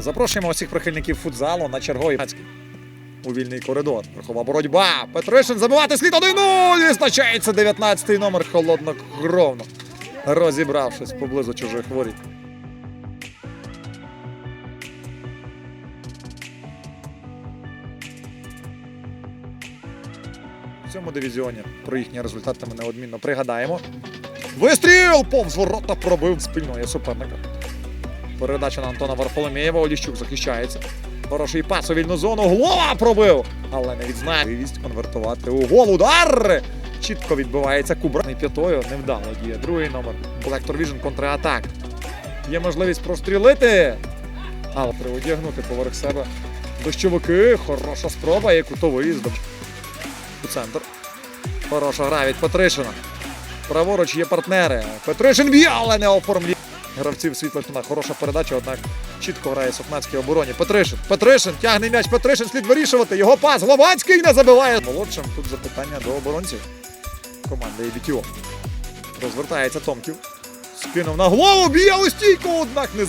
Запрошуємо усіх прихильників футзалу на черговий у вільний коридор. Верхова боротьба. Петришин забивати слід 1-0. Відзначається 19-й номер холоднокровно. Розібравшись поблизу чужих воріт. В цьому дивізіоні про їхні результати ми неодмінно пригадаємо. Вистріл! Повз ворота пробив спільної суперника. Передача на Антона Варфоломєєва. Оліщук захищається. Хороший пас у вільну зону. Глова пробив! Але не відзнає. Можливість конвертувати у гол. Удар! Чітко відбивається Кубра. П'ятою невдало діє. Другий номер. Collector Vision контратак. Є можливість прострілити. Але одягнути поверх себе. Дощовики. Хороша спроба і кутовий здобув. У центр. Хороша гра від Петришина. Праворуч є партнери. Петришин б'є, але не оформлює. Гравців світлих тонах. Хороша передача, однак чітко грає Сокнацький обороні. Петришин. Петришин тягне м'яч. Петришин слід вирішувати. Його пас. Гловацький не забиває. Молодшим тут запитання до оборонців команди ІБТО. Розвертається Томків. Скинув на голову, б'є у стійку, однак не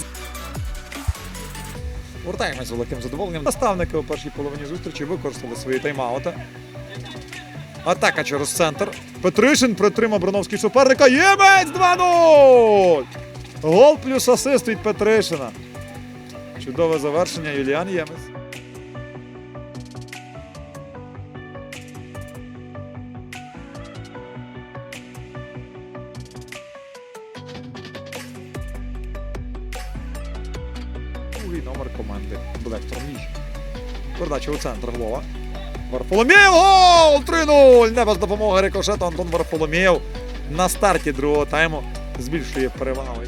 Вертаємось з великим задоволенням. Наставники у першій половині зустрічі використали свої тайм-аути. Атака через центр. Петришин притримав Броновський суперника. Ємець 2-0! Гол плюс асист від Петришина. Чудове завершення Юліан Ємець. Номер команди Блектор Міч. Передача у центр Глова. Варфоломєєв гол! 3-0! Не без допомоги рикошету Антон Варфоломєєв на старті другого тайму збільшує перевагу.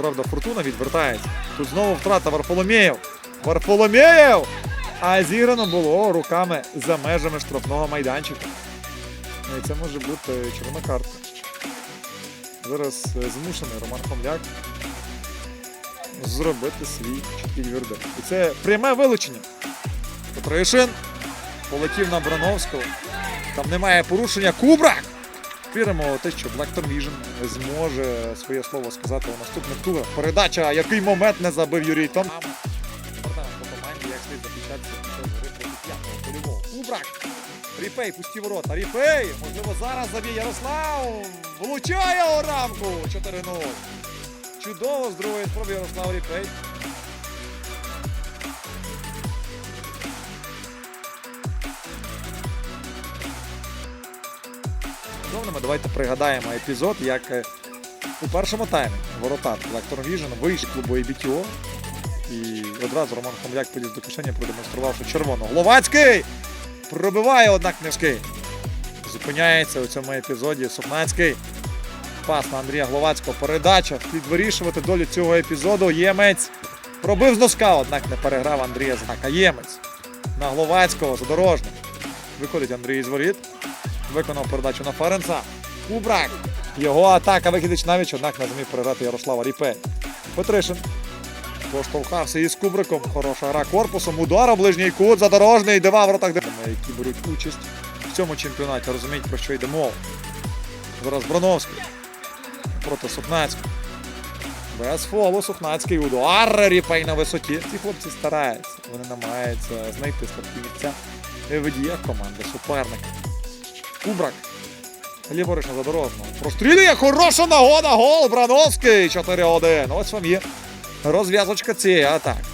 Правда, фортуна відвертається. Тут знову втрата Варфоломєєв. Варфоломєєв! А зіграно було руками за межами штрафного майданчика. Ну, І це може бути червона картка. Зараз е, змушений Роман Хомляк зробити свій чіткий. І це пряме вилучення. Петришин полетів на Брановського. Там немає порушення. Кубрак! Віримо те, що Blackton Vision зможе своє слово сказати у наступних турах. Передача, який момент не забив Юрій Том. Департамент по команді, як слід захищатися під час гри проти п'ятого. Кубрак! Ріпей, пусті ворота. Ріпей! Можливо, зараз заб'є Ярослав! Влучає у рамку! 4-0. Чудово з другої спроби Ярослав Ріпей. Головними давайте пригадаємо епізод, як е, у першому таймі ворота Collector Vision вийшли клубу ABTO. І одразу Роман Хомляк поліз до кишені, продемонструвавши червону. Гловацький! Пробиває, однак Невський. Зупиняється у цьому епізоді Сухнацький. Пас на Андрія Гловацького. Передача. Слід вирішувати долю цього епізоду. Ємець пробив з носка, однак не переграв Андрія Знака. Ємець на Гловацького задорожник. Виходить Андрій з воріт. Виконав передачу на Ференца. Кубрак. Його атака вихідич навіть, однак не зміг переграти Ярослава Ріпей. Петришин. Поштовхався із Кубриком. Хороша гра корпусом. Удар у ближній кут. Задорожний. Дива в воротах, які беруть участь в цьому чемпіонаті. Розуміють, про що йде мова. Зараз Броновський. Проти Сухнацького. Без фолу Сухнацький удар. Ріпей на висоті. Ці хлопці стараються. Вони намагаються знайти слабкі місця в діях команди суперника. Кубрак. Ліворуч на задорожного. Прострілює хороша нагода. Гол. Брановський. 4-1. Ось вам є розв'язочка цієї атаки.